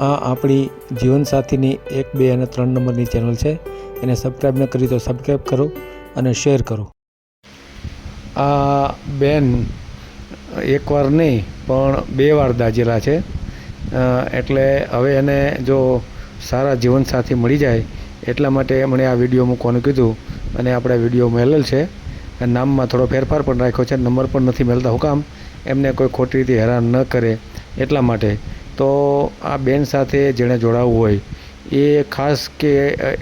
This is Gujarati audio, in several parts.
આ આપણી જીવનસાથીની એક, બે અને ત્રણ નંબરની ચેનલ છે. એને સબસ્ક્રાઈબ ન કરી તો સબસ્ક્રાઈબ કરો અને શેર કરો. આ બેન એકવાર નહીં, પણ બે વાર દાજેલા છે. એટલે હવે એને જો સારા જીવનસાથી મળી જાય, એટલા માટે એમણે આ વીડિયો મૂકવાનું કીધું. અને આપણે વીડિયો મેલેલ છે. નામમાં થોડો ફેરફાર પણ રાખ્યો છે. નંબર પણ નથી મેળતા હુકામ. એમને કોઈ ખોટી રીતે હેરાન ન કરે એટલા માટે તો આ બેન સાથે જેણે જોડાવવું હોય, એ ખાસ કે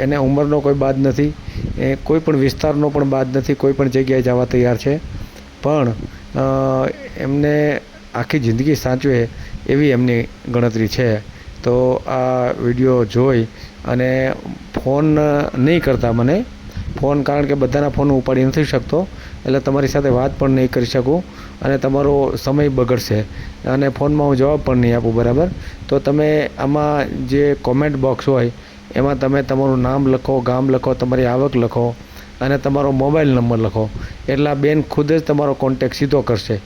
એને ઉંમરનો કોઈ બાદ નથી, એ કોઈ પણ વિસ્તારનો પણ બાદ નથી, કોઈ પણ જગ્યાએ જવા તૈયાર છે. પણ એમને આખી જિંદગી સાચવે એવી એમની ગણતરી છે. તો આ વીડિયો જોઈ અને ફોન નહીં કરતા મને, ફોન કારણ કે બધાના ફોન ઉપાડી નથી શકતો એટલે તમારી સાથે વાત પણ નહીં કરી શકું અને તમારો સમય બગડશે અને ફોનમાં હું જવાબ પણ નહીં આપું, બરાબર? તો તમે આમાં જે કોમેન્ટ બોક્સ હોય, એમાં તમે તમારું નામ લખો, ગામ લખો, તમારી આવક લખો અને તમારો મોબાઈલ નંબર લખો. એટલે આ બેન ખુદ જ તમારો કોન્ટેક્ટ સીધો કરશે.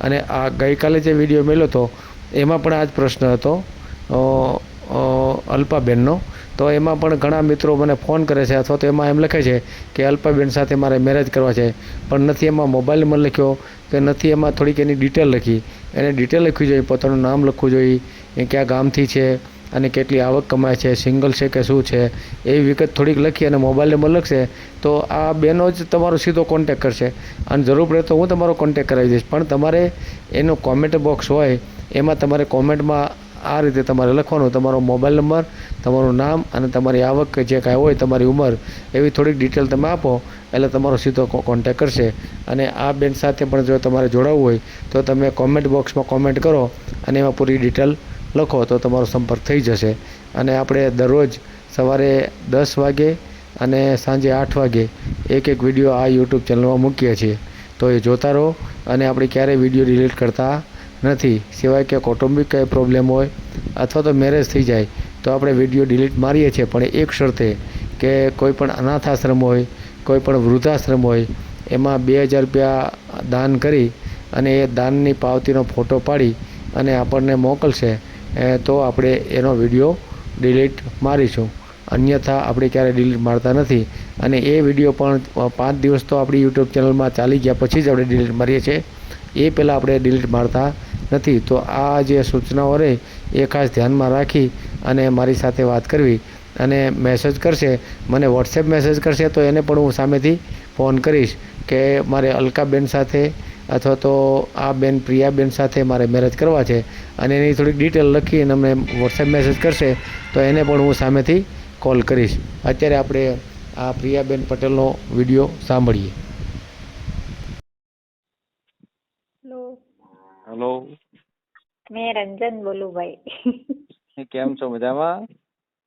અને આ ગઈકાલે જે વીડિયો મેળ્યો હતો, એમાં પણ આ જ પ્રશ્ન હતો અલ્પાબેનનો. તો એમાં પણ ઘણા મિત્રો મને ફોન કરે છે અથવા તો એમાં એમ લખે છે કે, અલ્પાબેન સાથે મારે મેરેજ કરવા છે, પણ નથી એમાં મોબાઈલ નંબર લખ્યો, કે નથી એમાં થોડીક એની ડિટેલ લખી. એને ડિટેલ લખવી જોઈએ, પોતાનું નામ લખવું જોઈએ, એ કયા ગામથી છે અને કેટલી આવક કમાય છે સિંગલ છે કે શું છે, એવી વિગત થોડીક લખી અને મોબાઈલ નંબર લખશે, તો આ બેનો જ તમારો સીધો કોન્ટેક કરશે. અને જરૂર પડે તો હું તમારો કોન્ટેક કરાવી દઈશ. પણ તમારે એનો કોમેન્ટ બોક્સ હોય, એમાં તમારે કોમેન્ટમાં આ રીતે તમારે લખવાનું, તમારો મોબાઈલ નંબર, તમારું નામ અને તમારી આવક જે કાંઈ હોય તમારી ઉંમર, એવી થોડીક ડિટેલ તમે આપો, એટલે તમારો સીધો કોન્ટેક કરશે. અને આ બેન સાથે પણ જો તમારે જોડાવવું હોય, તો તમે કોમેન્ટ બોક્સમાં કોમેન્ટ કરો અને એમાં પૂરી ડિટેલ લખો, તો તમારો સંપર્ક થઈ જશે. અને આપણે દરરોજ સવારે દસ વાગે અને સાંજે આઠ વાગે એક એક વીડિયો આ યુટ્યુબ ચેનલમાં મૂકીએ છીએ. તો એ જોતા રહો અને આપણે ક્યારેય વીડિયો ડિલીટ કરતા નથી. સિવાય કે કૌટુંબિક કંઈ પ્રોબ્લેમ હોય અથવા તો મેરેજ થઈ જાય, તો આપણે વીડિયો ડિલીટ મારીએ છીએ. પણ એક શરતે કે કોઈ પણ અનાથ આશ્રમ હોય, કોઈ પણ વૃદ્ધાશ્રમ હોય, એમાં બે હજાર રૂપિયા દાન કરી અને એ દાનની પાવતીનો ફોટો પાડી અને આપણને મોકલશે તો આપણે એનો વીડિયો ડિલીટ મારીશું. અન્યથા આપણે ક્યારેય ડિલીટ મારતા નથી. અને એ વીડિયો પણ પાંચ દિવસ તો આપણી યુટ્યુબ ચેનલમાં ચાલી ગયા પછી જ આપણે ડિલીટ મારીએ છીએ. એ પહેલાં આપણે ડિલીટ મારતા નથી. તો આ જે સૂચનાઓ રહે, એ ખાસ ધ્યાનમાં રાખી અને મારી સાથે વાત કરવી અને મેસેજ કરશે, મને વોટ્સએપ મેસેજ કરશે, તો એને પણ હું સામેથી ફોન કરીશ કે મારે અલકાબેન સાથે અથવા તો આ બેન પ્રિયાબેન સાથે મારે મેરેજ કરવા છે અને એની થોડીક ડિટેલ લખી અને અમને વોટ્સએપ મેસેજ કરશે, તો એને પણ હું સામેથી કોલ કરીશ. અત્યારે આપણે આ પ્રિયાબેન પટેલનો વીડિયો સાંભળીએ હેલો હેલો મેં રંજન બોલું ભાઈ. કેમ છો? મજામાં?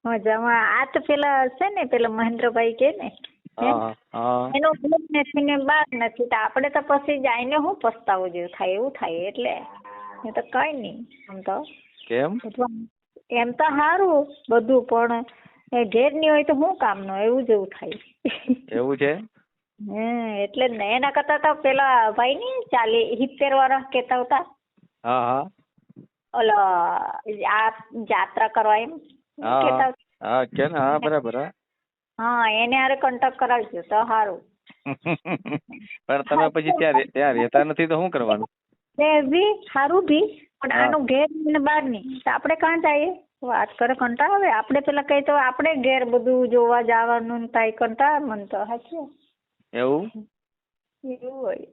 મજામાં. આ તો પેલા છે ને પેલા મહેન્દ્રભાઈ કે ને. હા હા. એનો ભૂત નથી ને બાર નથી. તો આપણે તો પછી જઈને હું પસ્તાવો જેવું થાય એવું થાય એટલે. એ તો કઈ નહીં. આમ તો કેમ? એમ તો સારું બધું પણ ઘેરની હોય તો શું નો એવું જેવું થાય. એવું છે? હમ એટલે જ ને એના કરતા તો પેલા ભાઈ ની ચાલી સિત્તેર વર્ષ કેતા હતા. હા હા. ઓલો આ જાત્રા કરવા એમ. હા કે ને હા બરાબર હા. હા એને હારે કોન્ટેક્ટ કરાવજો તો સારું પણ તમે પછી ત્યાં ત્યાં રહેતા નથી તો શું કરવાનું? બે બી સારું બી પણ. આનું ઘેર ને બહારની. તો આપણે કાં જઈએ? વાત કરે કંટાળ આવે. આપણે પેલા કઈ તો આપણે ઘેર બધું જોવા જવાનું થાય કંટાળ મન તો સાચું એવું? એવું હોય.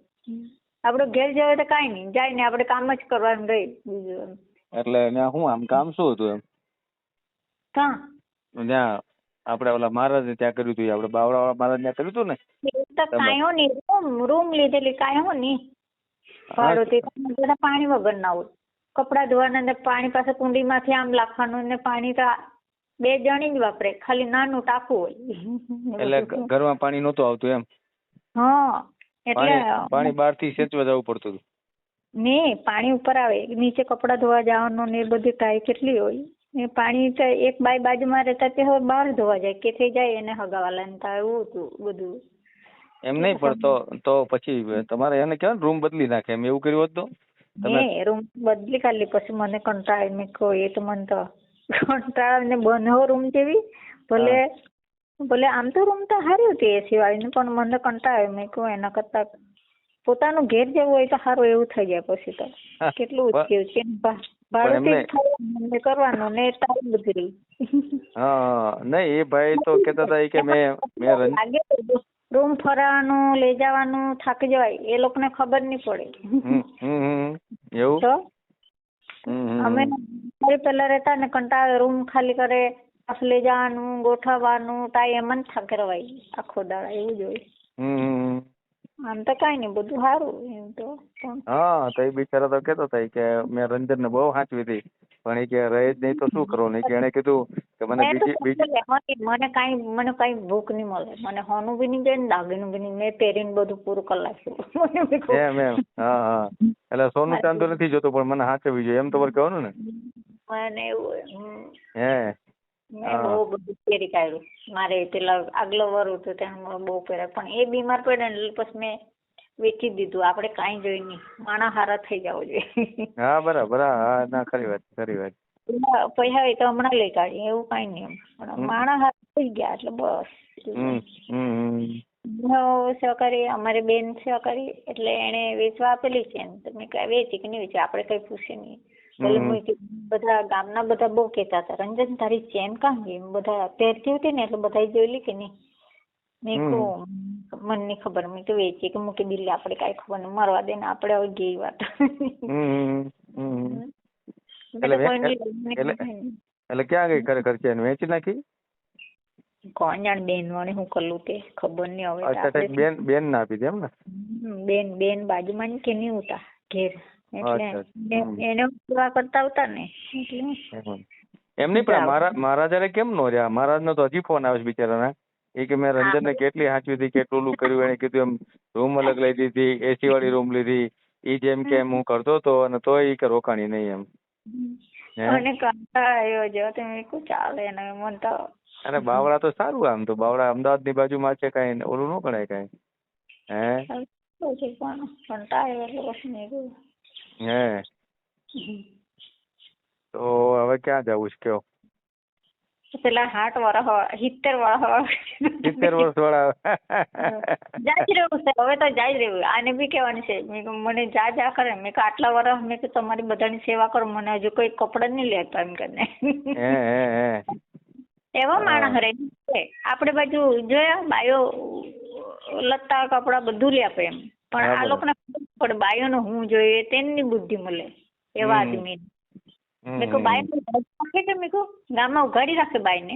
આપડે ઘેર જાય તો કઈ નહીં. જાય ને આપણે કામ જ કરવાનું રહી બીજું એમ. એટલે ત્યાં શું આમ કામ શું હતું એમ? કાં ત્યાં આપણે ઓલા મહારાજ ત્યાં કર્યું હતું આપણે બાવળા મહારાજ ત્યાં કર્યું હતું ને? એ તો કાંઈ નહીં. રૂમ રૂમ લીધેલી કાંઈ હો નહીં. ભાડું તે બધા પાણી વગર ના હોય. કપડાં ધોવાના ને પાણી પાસે કુંડીમાંથી આમ લાખવાનું ને પાણી તો બે જણી જ વાપરે. ખાલી નાનું ટાંકું હોય. એટલે ઘરમાં પાણી નહોતું આવતું એમ? હા પાણી એટલે પાણી બહારથી સેચવા જવું પડતું હતું. ને પાણી ઉપર આવે નીચે કપડાં ધોવા જવાનું ને એ બધી ટાઈ કેટલી હોય. ને પાણી તો એક બાઈ બાજુમાં રહેતા તે હવે બહાર ધોવા જાય કે થઈ જાય એને હગાવાલાને તો એવું હતું બધું. એમ નહીં પણ તો તો પછી તમારે એને કહેવાય રૂમ બદલી નાખે એમ એવું કર્યું હતું ને રૂમ બદલી કાઢલી પછી મને કંટાળી મેં કહો એ તો મને તો કંટાળા ને બંધ રૂમ જેવી ભલે ભલે આમ તો રૂમ તો સારી હતી એસી વાળી પણ મને કંટાળ્યો મેં કહું એના કરતા પોતાનું ઘેર જેવું હોય તો સારું એવું થઈ જાય પછી તો. કેટલું ઉચક્યું છે. ભાડું એમને- કંઈક થવાનું ને કરવાનું ને ટાઈમ બધી. હા નહીં એ ભાઈ તો કહેતા હતા કે મેં મેં રૂમ ફરાવાનું લઈ જવાનું થાકી જવાય. એ લોકોને ખબર નહીં પડે. એવું? અમે પેલા રહેતા ને કંટાળે રૂમ ખાલી કરે. પાછું લઈ જવાનું ગોઠવવાનું ટાઈ એમ જ આખો દાડા એવું જ હોય. આમ તો કઈ નઈ બધું સારું એમ તો. હા તો એ બિચારા તો કેતો થાય કે મેં રંજન ને બહુ સાચવી હતી. પણ એ કે રહે જ નહીં તો શું કરવું? નહીં કે એને કીધું કે મને બીજી બીજી મને કઈ મને કઈ ભૂખ નહીં મળે. મને હોનું બી નહીં જાય ને દાગીનું બી નહીં. મેં પહેરીને બધું પૂરું કરી નાખ્યું. એમ એમ. હા હા. એટલે સોનું ચાંદો નથી જોતું પણ મને હાંચવી જોઈએ. એમ તો કહેવાનું ને. મને એવું. હે. મેં બહુ બધું પહેરી કાઢ્યું. મારે પેલા આગલો વર હતો ત્યાં મેં બહુ પહેર્યા. પણ એ બીમાર પડે ને એટલે પછી મેં વેચી દીધું. આપણે કાંઈ જોઈ નહીં. માણા હારા થઈ જવો જોઈએ. હા બરાબર. હા હા ના ખરી વાત ખરી વાત. પૈસા હોય તો હમણાં લઈ કાઢીએ. એવું કાંઈ નહીં એમ. પણ માણા હારા થઈ ગયા એટલે બસ. સહકારી અમારી બેન સહકારી એટલે એને વેચવા આપેલી છે ને તો મેં કહ્યું વેચી કે નહીં વેચી? આપણે કઈ પૂછે નહીં. હમ. મૂકી. બધા ગામના બધા બહુ કહેતા હતા રંજન તારી ચેન કાં ગઈ? બધા પહેરતી હતી ને એટલે બધા જોયેલી કે નહીં. મેં. કહું મને નહીં ખબર. મેં કે વેચી કે મૂકી દીધી આપણે કાંઈ ખબર નહીં મરવા દે ને આપણે હવે ગઈ વાત. એટલે એટલે-. એટલે ક્યાં ગઈ ખરેખર છે વેચી નાખી? કોણ જાણ બેન વણે હું કરલું તે ખબર નહીં હવે બેન બેન ના આપી દે એમ ને? બેન બેન બાજુમાં કે નહીં ઉતા ઘેર. એટલે અચ્છા, એને સેવા કરતા આવતા ને એમ. નહીં પણ મારા મહારાજાને કેમ નો રહ્યા? મહારાજનો તો હજી ફોન આવે છે બિચારાના. એ કે મેં રંજનને કેટલી સાચવી હતી કેટલું ઓલું કર્યું એને કીધું એમ રૂમ અલગ લઈ દીધી એસી વાળી રૂમ લીધી. એ જેમ કે હું કરતો હતો અને તોય એ કે રોકાણી નહીં એમ. જો તો ચાલે ને મને તો અને બાવળા તો સારું આમ તો બાવળા અમદાવાદની બાજુમાં છે કઈ ઓલું ન ગણાય કઈ. હે? પછી પણ કંટાળો એટલે પછી કીધું હે. તો હવે ક્યાં જવું છે કયો? પેલા હાટ વાળા સિત્તેર વાળા સિત્તેર વર્ષ વાળા જાય જ રહ્યું છે હવે તો જાય જ રહેવું આને બી કહેવાનું છે મને જા જા કરે. મેં કે આટલા વર્ષ મેં કે તમારી બધાની સેવા કરો મને હજુ કોઈ કપડાં નહીં લેતા. એમ કરીને. એવા માણસ રહે આપણે બાજુ જોયા બાયો લત્તા કપડા બધું લે આપે એમ. પણ આ. લોકોને પણ બાયોનો હું જોઈએ તેની બુદ્ધિ મળે. એવા આદમી મેં કહું બાય રાખે કે મેં કહું ગામમાં ઉઘાડી રાખે બાયને.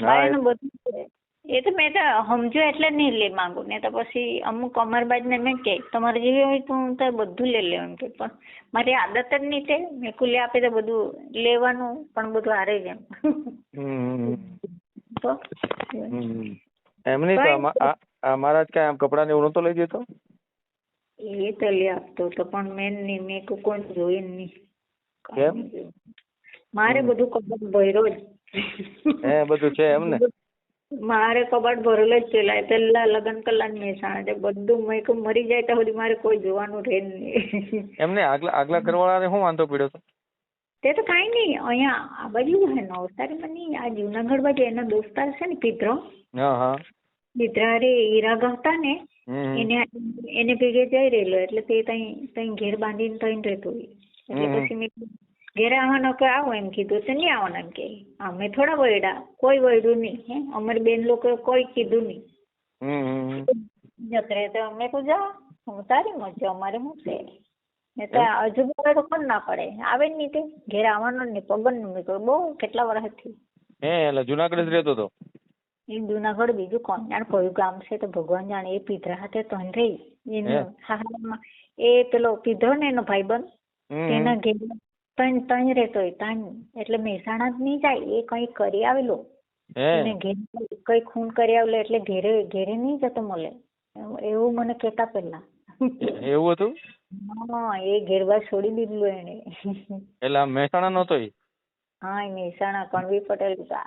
બાયનું બધું એ તો મેં તો સમજો એટલે નહીં લે માંગુ. ને તો પછી અમુક અમારી બાજુને મેં કે તમારે જેવી હોય તો હું તો બધું લઈ લેવું એમ કે પણ મારી આદત જ નહીં તે મેં કુલે આપે તો બધું લેવાનું પણ બધું હારે જ એમ. એમ નહીં તો આ મહારાજ કાંઈ આમ કપડાં ને એવું નહોતો લઈ જતો? એ તો લઈ આપતો તો પણ મેં નહીં મેં કોઈ કોઈ જોયું નહીં કેમ? મારે બધું કબાટ ભર્યો જ. હે બધું છે એમ ને? મારે કબાટ ભરેલો જ પેલા પેલા લગ્ન કલા મહેસાણા છે બધું મેં કહું મરી જાય તો સુધી મારે કોઈ જોવાનું રહે નહીં એમને આગલા આગલા ઘરવાળાને શું વાંધો પડ્યો હતો? તે તો કાંઈ નહીં અહીંયા આ બાજુ છે નવસારીમાં નહીં આ જુનાગઢ બાજુ એના દોસ્તાર છે ને પિતરો હા હા. પિતરા રે હીરા હતા ને એને એને ભેગે જઈ રહેલો એટલે તે તઈ તઈ ઘેર બાંધીને તઈ રહેતો એટલે પછી મેં ઘેરે આવવાનો કે આવો? એમ કીધું તો નહીં આવવાના. એમ કે અમે થોડા વયડા કોઈ વયડું નહીં હે? અમારી બેન લોકો કોઈ કીધું નહીં. જતરે તો મેં કહું જા હું તારી મજા અમારે હું છે? ને તો હજુ તો કોણ ના પડે? આવે જ નહીં તે. ઘેર આવવાનો ને પગનનું બહુ કેટલા વર્ષથી હે એટલે જુનાગઢ જ રહેતો હતો એ જુનાગઢ બીજું કોણ કયું ગામ છે તો ભગવાન જાણે એ પીધરા હાથે તો રહી એનું હાહામાં એ પેલો પીધો ને એનો ભાઈબંધ તેના ઘેર તન તણ રહેતો હોય તણ એટલે મહેસાણા જ નહીં જાય એ કઈ કરી આવેલો. એને ઘેર કઈ ખૂન કરી આવેલો એટલે ઘેરે ઘેરે નહીં જતો મળે. એવું મને કેતા પેલા એવું હતું? હા એ ઘેરવા છોડી દીધું એને. એટલે મહેસાણા નતો ઈ હા એ મહેસાણા કણવી પટેલ હતા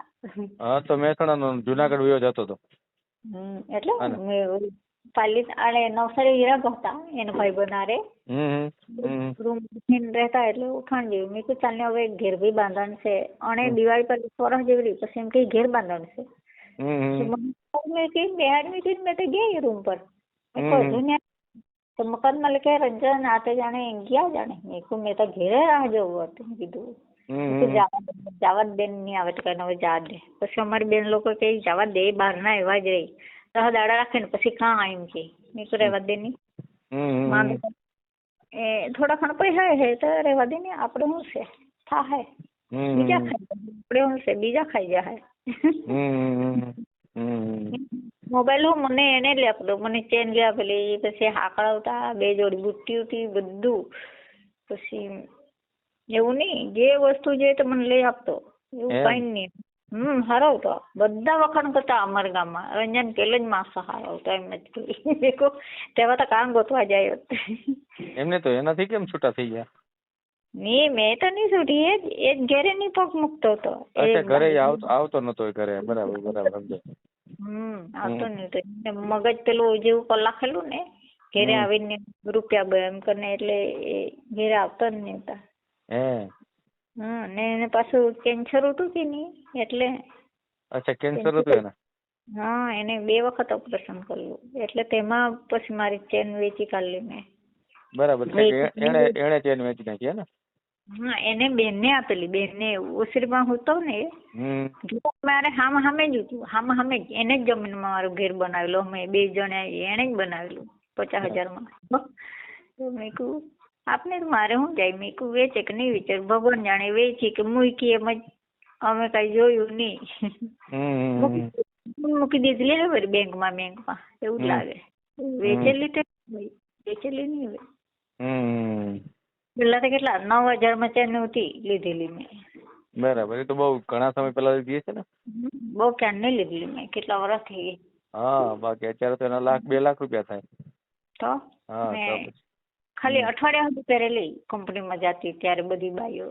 હા તો મહેસાણા નો જુનાગઢ વયો જતો હતો. હમ એટલે મેં ઓલું પાલી આડે નવસારી હીરા હતા એનો ભાઈ બનારે. રૂમ રહેતા એટલે ઉઠાણ જેવું મેં કીધું ચાલને હવે ઘેર બી બાંધવાનું છે. અને દિવાળી પર સોરહ જેવી રહી પછી એમ કે ઘેર બાંધવાનું છે. મેં બેહાડવી હતી ને મેં તો ગઈ રૂમ પર. તો મકાન માલિક કે રંજન આ તો જાણે ગયા જાણે. મેં કીધું મેં તો ઘેરે રાહ જોવું હતું. કીધું જવા જ દે નહીં આવે તો કઈ હવે જવા દે. પછી અમારી બેન લોકો કે જવા દે એ બહાર ના એવા જ રહી. દસ દાડા રાખે ને પછી કાં આવીને કે? મેં કીધું રહેવા દે નહીં એ થોડા ઘણા પૈસા હે તો રહેવા દે ને આપણે શું છે? થા હે. બીજા ખાઈ જાય આપણે શું છે? બીજા ખાઈ જા હમ મોબાઈલ હું મને એને લઈ આપેલો મને ચેન લઈ આપેલી પછી હાકડા હતા બે જોડી બુટ્ટી હતી બધું. પછી એવું નહીં. જે વસ્તુ જોઈએ તો મને લઈ આપતો. એવું? કઈ નહીં. હમ હરાવતો. બધા વખાણ કરતા અમારા ગામમાં. રંજન પેલો જ માસો હારો એમ જ કહી તેવા તો કામ ગોતવા જાય એમને તો એનાથી કેમ છૂટા થઈ ગયા? ની મેં તો નહીં છૂટી. એ જ એ જ ઘેરે નહીં પગ મૂકતો હતો. એટલે અચ્છા ઘરે આવતો આવતો નતો ઘરે. બરાબર બરાબર હમ આવતો નહીં તો મગજ પેલું જેવું પર લખેલું ને ઘેરે આવીને રૂપિયા બે એમ કરીને એટલે એ ઘેરે આવતો જ નહીં હે. હમ ને એને પાછું કેન્સર હતું કે નહીં એટલે અચ્છા કેન્સર હતું એને? હા એને બે વખત ઓપરેશન કર્યું. એટલે તેમાં પછી મારી ચેન વેચી કાઢી મેં. બરાબર એને એને ચેન વેચી નાખી હે ને? હા એને બેનને આપેલી બેનને ઉસરીમાં હતો ને મારે હામ હામે જ હતું હામ હામે જ. એને જ જમીનમાં મારું ઘેર બનાવેલું. અમે બે જણે એને જ બનાવેલું પચાસ હજારમાં. માં મેં કહ્યું આપને તો મારે શું જાય મેં કહ્યું વેચે કે નહીં વેચે ભગવાન જાણે વેચી કે મૂકી એમ જ અમે કઈ જોયું નહીં હમ હમ મૂકી દીધેલી ને વળી બેંકમાં બેંકમાં એવું જ હમ. લાગે વેચેલી તો નહીં, વેચેલી નહીં હવે હમ પેલા તો કેટલા નવ હજારમાં ચેન હતી લીધેલી મેં બરાબર એ તો બહુ ઘણા સમય પહેલા લીધી છે ને બહુ ક્યારની લીધેલી મેં કેટલા વર્ષ થઈ ગઈ હા બાકી અત્યારે તો એના લાખ બે લાખ રૂપિયા થાય તો હા ને તો પછી ખાલી અઠવાડિયા સુધી પહેરેલી કંપનીમાં જતી ત્યારે બધી બાઈઓ.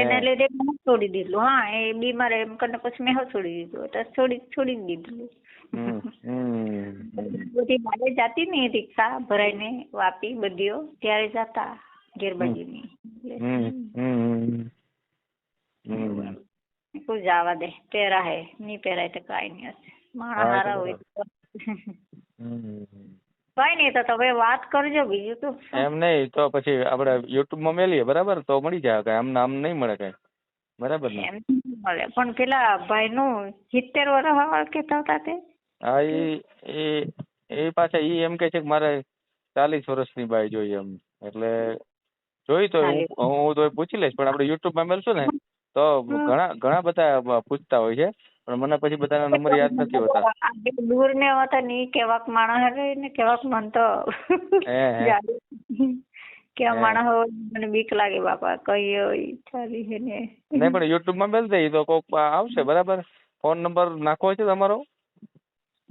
એના લીધે મેં છોડી દીધું. હા એ બીમાર એમ કરીને પછી મેં છોડી દીધું. એટલે છોડી છોડી દીધું. બધી બાઈઓ જાતી ને રિક્ષા ભરાઈને વાપી બધીઓ ત્યારે જતા ગેરબાજીની. કોઈ જવા દે. પહેરાય નહીં પહેરાય તો કાંઈ નહીં હશે. માણસ હા, હારા હોય કઈ નહીં તો તમે વાત કરજો બીજું તો એમ નહીં તો પછી આપણે યુટ્યુબમાં મેલીએ બરાબર? તો મળી જાય કઈ આમ નામ નહીં મળે કઈ. બરાબર ને? એમ મળે. પણ પેલા ભાઈનું સિત્તેર વર્ષ કહેતા હતા તે? હા એ એ પાછા ઈ એમ કે છે કે મારે ચાલીસ વર્ષની બાઈ જોઈએ એમ. એટલે જોઈ તો હું હું તો પૂછી લઈશ પણ આપણે યુટ્યુબમાં મેલશું ને તો ઘણા ઘણા બધા પૂછતા હોય છે. પણ મને પછી બધાના નંબર યાદ નથી હોતા. દૂર ને હોતા ની કેવાક માણસ રહે ને કેવાક મન તો. કેવા માણસ હોય મને બીક લાગે બાપા કઈ ચાલી છે ને. નહીં પણ યુટ્યુબમાં મેલ દે તો કોક આવશે બરાબર? ફોન નંબર નાખવો છે તમારો?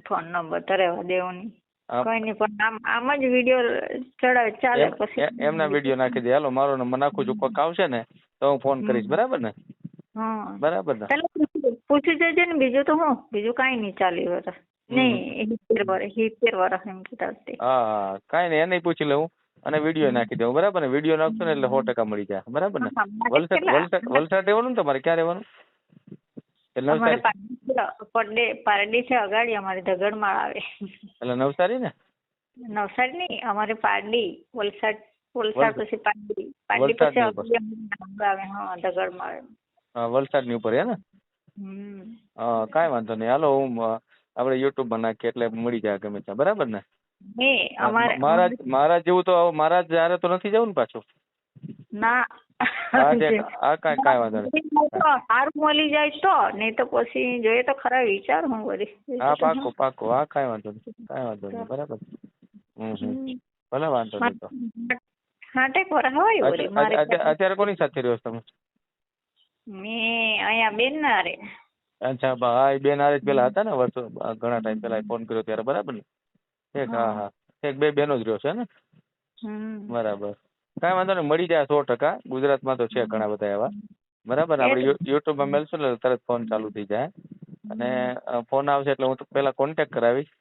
ફોન નંબર તો રહેવા દેવો નહીં. કઈ નહીં પણ આમ આમ જ વીડિયો ચડાવે ચાલે પછી. એમના વીડિયો નાખી દે. હાલો મારો નંબર નાખું છું કોક આવશે ને તો હું ફોન કરીશ બરાબર ને? હા. બરાબર ને? પૂછી- જજે ને બીજું તો હું બીજું કાંઈ નહીં ચાલી વર્ષ નહીં સિત્તેર વર્ષ સિત્તેર વર્ષ એમ કહેતા તે. હા હા. કાંઈ નહીં એને પૂછી લઉં અને વીડિયો નાખી દઉં. બરાબર ને? વીડિયો નાખશો ને એટલે સો ટકા મળી જાય. બરાબર ને? વલસાડ? વલસાડ વલસાડ રહેવાનું ને તમારે? ક્યાં રહેવાનું? એટલે નવસારી. પારડી છે, પારડી છે અગાડી અમારે ધગડમાળ આવે. એટલે નવસારી ને? નવસારી નહીં અમારે પારડી વલસાડ વલસાડ વલસાડ. પછી પારડી. પારડી પછી. અગાડી આવે. હા ધગડમાળ. હા, વલસાડની ઉપર હે ને? હા કાંઈ વાંધો નહીં. હાલો હું આપડે આપણે યુટ્યુબમાં નાખીએ એટલે મળી જાય ગમે ત્યાં. બરાબર ને? મારા મારા જેવું તો મારા જ્યારે તો નથી જવું ને પાછું? ના. આ કાંઈ કાંઈ વાંધો નહીં. સારું મળી જાય તો નહીં તો પછી જોઈએ તો ખરા વિચાર હું વળી. હા પાકો પાકો હા કાંઈ વાંધો નહીં. કાંઈ વાંધો નહીં. બરાબર. હમ હમ. ભલે વાંધો નહીં તો. હોય અત્યારે કોની સાથે રહ્યો તમે? મેં અહીંયા બેન અચ્છા હા એ બેન જ પેલા હતા ને વર્ષો ઘણા ટાઈમ પેલા ફોન કર્યો ત્યારે બરાબર ને? એક હા હા. એક બે બેનો જ રહ્યો છે ને? બરાબર. કાંઈ વાંધો નહીં મળી જાય સો ટકા. ગુજરાતમાં તો છે ઘણા બધા એવા. બરાબર આપણે યુટ્યુબમાં મેલશું ને એટલે તરત ફોન ચાલુ થઈ જાય અને ફોન આવશે એટલે હું પેલા કોન્ટેક્ટ કરાવીશ.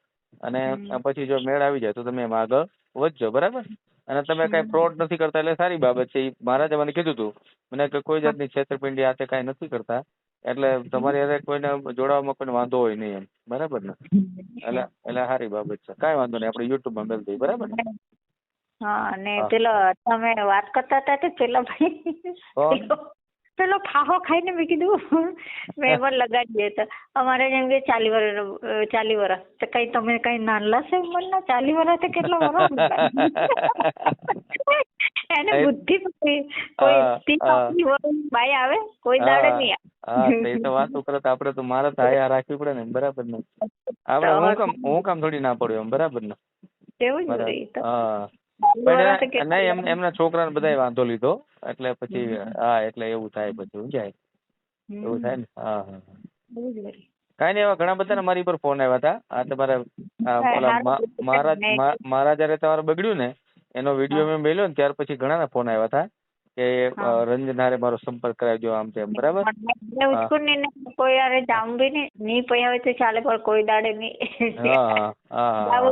અને પછી જો મેળ આવી જાય તો તમે એમાં આગળ વધજો બરાબર? અને તમે કઈ ફ્રોડ નથી કરતા એટલે સારી બાબત છે. મહારાજે મને કીધું હતું મને કે કોઈ જાતની છેતરપિંડી આ તે કાંઈ નથી કરતા. એટલે તમારી હારે કોઈને જોડાવામાં કોઈ વાંધો હોય નહીં એમ. બરાબર ને? એટલે એટલે સારી બાબત છે. કાંઈ વાંધો નહીં આપણે યુટ્યુબમાં મેળ દઈએ. બરાબર ને? હા અને. પેલો તમે વાત કરતા હતા તે પેલા ભાઈ? પેલો- ફાહો ખાઈને મેં કીધું મેં પણ લગાડીએ તો. અમારે જેમ કે ચાલી વર્ષ ચાલી વર્ષ તો કઈ તમે કઈ નાનલા છે ઉંમરના ચાલી વર્ષ તો કેટલા વર્ષ એને બુદ્ધિ નથી. કોઈ બાઈ આવે કોઈ દાડે નહીં આવે. તો એ તો વાતો કરે તો આપણે તો મારે તો રાખવી પડે ને બરાબર ને? આપણે હું કામ હું કામ થોડી ના પડ્યું એમ બરાબર ને? એવું જ હા. પણ નહીં એમ એમના છોકરાને બધાય વાંધો લીધો. એટલે પછી હા એટલે એવું થાય પછી સમજાય? એવું થાય ને? હા હા કાંઈ નહીં એવા ઘણા બધાના મારી પર ફોન આવ્યા હતા. આ તમારે ઓલા મહારાજ મહારાજ જ્યારે તમારે બગડ્યું ને એનો વીડિયો મેં મેલ્યો ને ત્યાર પછી ઘણાના ફોન આવ્યા હતા કે હા. અ, રંજન હારે મારો સંપર્ક કરાવજો આમ તેમ બરાબર? કોઈ યારે જાઉં બી નહીં. નહીં પૈયા હોય તો ચાલે પણ કોઈ દાડે નહીં. હા હા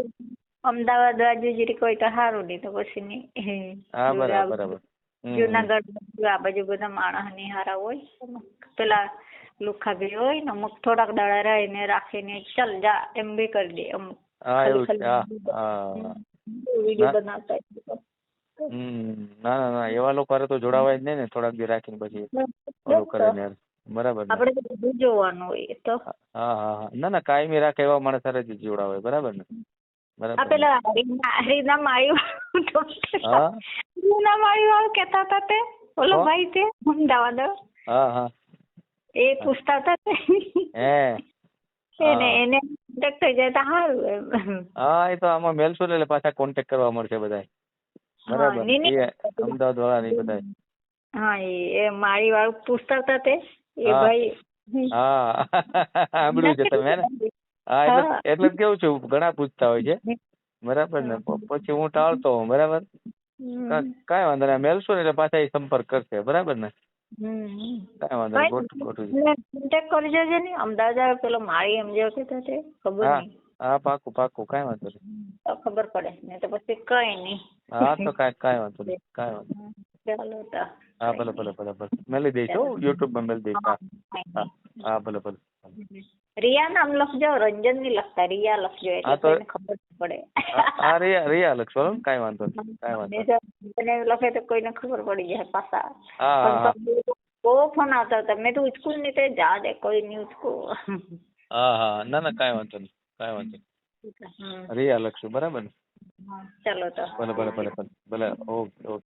અમદાવાદ બાજુ જરી કોઈ તો સારું નહીં તો પછી નહીં. હા બરાબર બરાબર. જુનાગઢ આ બાજુ બધા માણસની હારા હોય પેલા લુખા ભી હોય ને અમુક થોડાક દાડા રહીને રાખીને ચલ જા એમ બી કરી દે અમુક. હા એવું હા વીડિયો ના. બનાવતા ના ના ના એવા લોકો હારે તો જોડાવાય જ નહીં ને થોડાક દી રાખીને પછી ઓલું કરે ને. બરાબર આપણે બધું જોવાનું હોય તો. હા હા હા. ના ના કાયમી રાખે એવા માણસ હારે જ જોડાવાય બરાબર ને. બરાબર. પેલા હરીના હરીના માળી હા? હરીના માળી વાળું કહેતા હતા તે? ઓલો ભાઈ તે? અમદાવાદ હા હા. એ પૂછતા હતા તે? હે. એને contact થઈ જાય તો સારું એમ. હા એ તો આમાં મેલશું એટલે પાછા કોન્ટેક્ટ કરવા મળશે બધાય. બરાબર. નહીં, નહીં. એ અમદાવાદ વાળા નહીં બધાય. હા એ એ માળી વાળું પૂછતા હતા તે? એ ભાઈ હા. સાંભળ્યું છે તમે ને? હા એટલે એટલે કેવું છું ઘણા પૂછતા હોય છે. બરાબર ને? પછી હું ટાળતો હોઉં બરાબર. કાંઈ વાંધો નહીં મેલશો ને એટલે પાછા એ સંપર્ક કરશે બરાબર ને. કાંઈ વાંધો નહીં ગોઠ ગોઠવું. કરી જજે ને અમદાવાદ આવે પેલો માળી એમ જેવો કહેતો તે ખબર નહીં. હા પાકું પાકું કાંઈ વાંધો નહીં. તો ખબર પડે ને તો પછી કઈ નહીં. હા તો કાંઈ કાંઈ વાંધો નહીં કાંઈ વાંધો ચાલો તો. હા ભલે ભલે ભલે ભલે. મેલી દઈશ હો યુટ્યુબમાં મેં દઈશ. હા. ભલે ભલે. રિયા નામ લખજો રંજનની લખતા રિયા લખજો એટલે ખબર પડે. હા, રિયા રિયા લખશો કાંઈ વાંધો નહીં કાંઈ વાંધો નહીં. લખે તો કોઈને ખબર પડી જાય પાછા. હા બહુ ફોન આવતા હતા. મેં તો ઉચકું ની નહીં તે જા દે કોઈ નહીં ઉચકું હા હા. ના ના કાંઈ વાંધો નહીં કઈ વાંધો નહીં. રિયા લખશું બરાબર ને? ચાલો તો. ભલે ભલે ભલે ભલે ભલે. Okay okay.